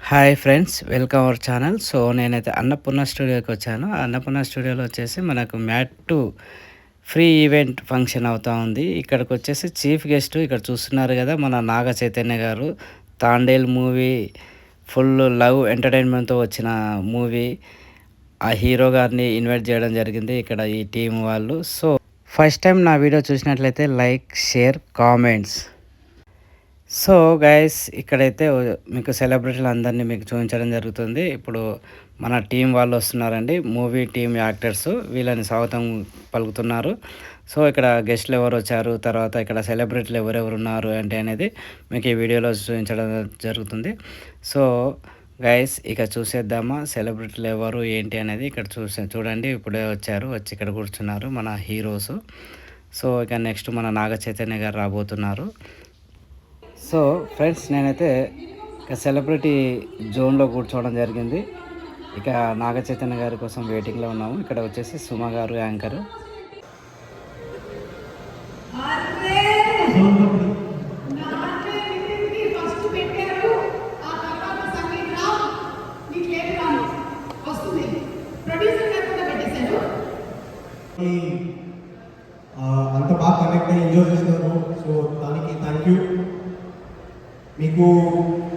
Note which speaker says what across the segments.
Speaker 1: Hi friends welcome our channel. So నేనైతే అన్నపూర్ణ స్టూడియోకి వచ్చాను. అన్నపూర్ణ స్టూడియోలో వచ్చేసి మనకు mad two pre event function అవుతూ ఉంది. ఇక్కడికి వచ్చేసి చీఫ్ గెస్ట్ ఇక్కడ చూస్తున్నారు కదా మన Naga Chaitanya garu. Thandel movie full love ఎంటర్టైన్మెంట్తో వచ్చిన మూవీ. ఆ హీరో గారిని ఇన్వైట్ చేయడం జరిగింది ఇక్కడ ఈ టీం వాళ్ళు. సో ఫస్ట్ టైం నా వీడియో చూసినట్లయితే like share comments. So guys ఇక్కడైతే మీకు సెలబ్రిటీలు అందరినీ మీకు చూపించడం జరుగుతుంది. ఇప్పుడు మన టీం వాళ్ళు వస్తున్నారండి. మూవీ టీం యాక్టర్స్ వీళ్ళని స్వాగతం పలుకుతున్నారు. సో ఇక్కడ గెస్ట్లు ఎవరు వచ్చారు తర్వాత ఇక్కడ సెలబ్రిటీలు ఎవరెవరు ఉన్నారు అంటే అనేది మీకు ఈ వీడియోలో చూపించడం జరుగుతుంది. సో గైస్ ఇక చూసేద్దామా సెలబ్రిటీలు ఎవరు ఏంటి అనేది ఇక్కడ చూసే చూడండి. ఇప్పుడే వచ్చారు వచ్చి ఇక్కడ కూర్చున్నారు మన హీరోస్. సో ఇక నెక్స్ట్ మన నాగ చైతన్య గారు రాబోతున్నారు. సో ఫ్రెండ్స్ నేనైతే ఇక సెలబ్రిటీ జోన్లో కూర్చోవడం జరిగింది. ఇక నాగ చైతన్య గారి కోసం వెయిటింగ్లో ఉన్నాము. ఇక్కడ వచ్చేసి సుమ గారు యాంకర్.
Speaker 2: అంత బాగా కనెక్ట్ అయ్యి ఎంజాయ్ చేస్తున్నారు. మీకు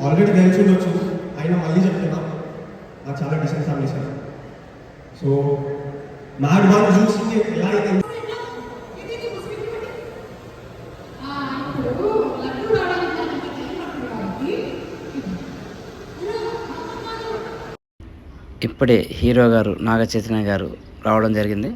Speaker 2: ఆల్రెడీ తెలిసి ఉండొచ్చు. అయినా మళ్ళీ చెప్తున్నా. నాకు చాలా decent family sir. So mad one చూసి ఎలా అయితే
Speaker 3: ఇప్పుడు
Speaker 1: హీరో గారు నాగ చైతన్య గారు రావడం జరిగింది.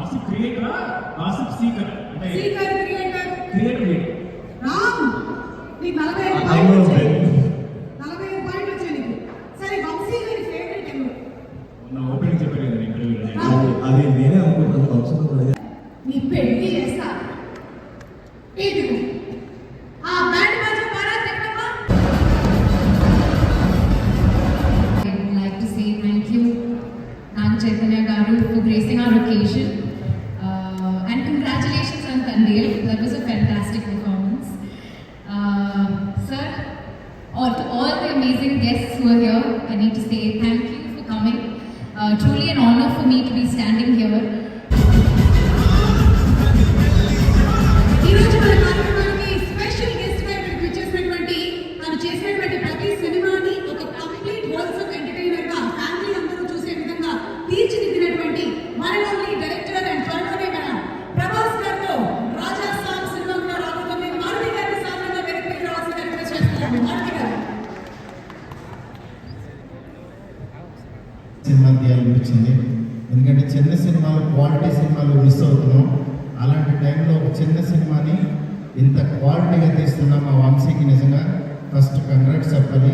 Speaker 4: ఆసిఫ్ క్రియేటరా ఆసిఫ్ సీకర్ అంటే
Speaker 3: speaker creator
Speaker 4: creator
Speaker 3: Ram
Speaker 2: I know,
Speaker 3: పాయింట్లు
Speaker 5: Tandil. That was a fantastic performance. Uh, sir, all, to all the amazing guests who are here, I need to say thank you for coming. Uh, truly an honor for me to be standing here.
Speaker 3: సినిమా
Speaker 6: తీయాలనిపించింది ఎందుకంటే చిన్న సినిమాలు quality సినిమాలు miss అవుతున్నాం. అలాంటి టైంలో ఒక చిన్న సినిమాని ఇంత క్వాలిటీగా తీస్తున్న మా వంశీకి నిజంగా ఫస్ట్ కంగ్రాట్స్ చెప్పాలి.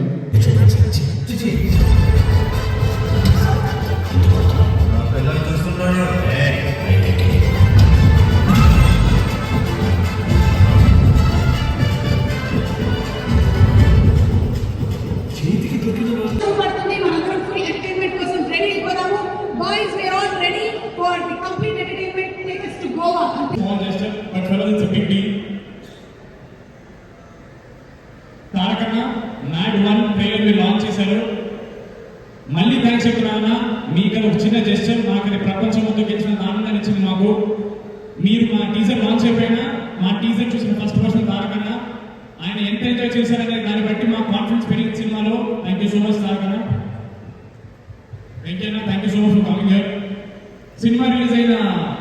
Speaker 4: రిలీజ్ అయిన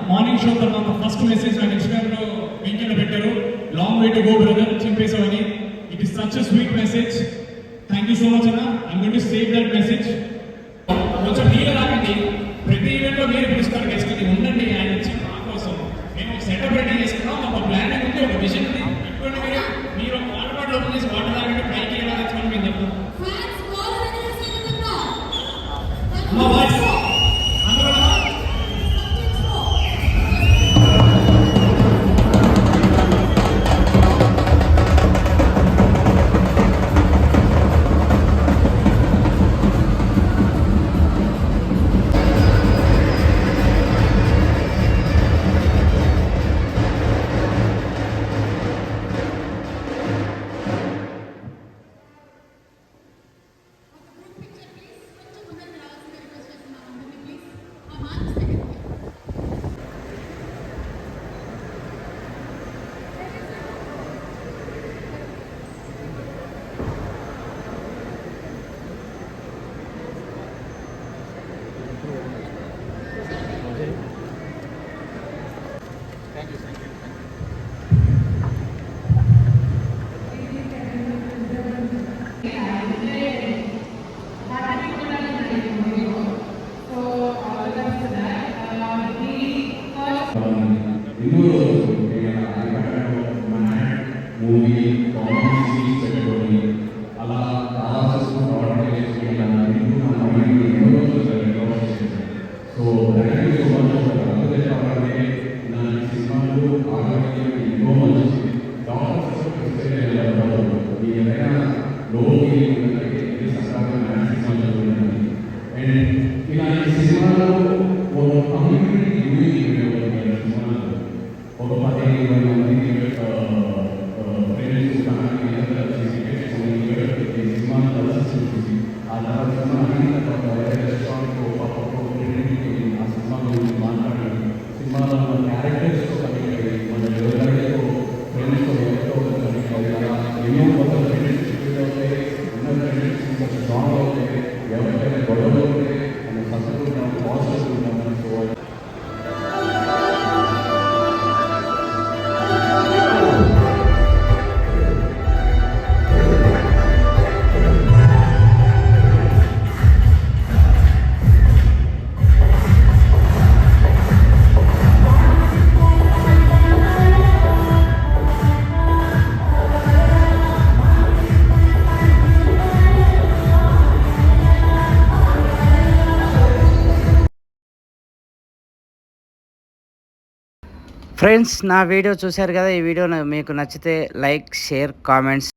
Speaker 4: మార్నింగ్ షో తర్వాత ఫస్ట్ మెసేజ్ నాకు ఇన్స్టాగ్రామ్లో వెంకట పెట్టారు. Long way to go brother చింపేసావని it is such sweet message thank you so much అన్న. I'm gonna save that message కొంచెం నీళ్ళు రాకండి ప్రతి ఈవెంట్లో మీరు పిలుస్తారు గెస్ట్ ఇది ఉండండి ఆయన ఇచ్చిన మా కోసం. మేము సెటప్ రెడీ చేసుకున్నాం. ఒక ప్లాన్ ఉంది ఒక విజన్ ఉంది.
Speaker 7: So, thank you so much for the
Speaker 1: friends నా వీడియో చూశారు కదా ఈ వీడియో మీకు నచ్చితే లైక్ షేర్ కామెంట్స్.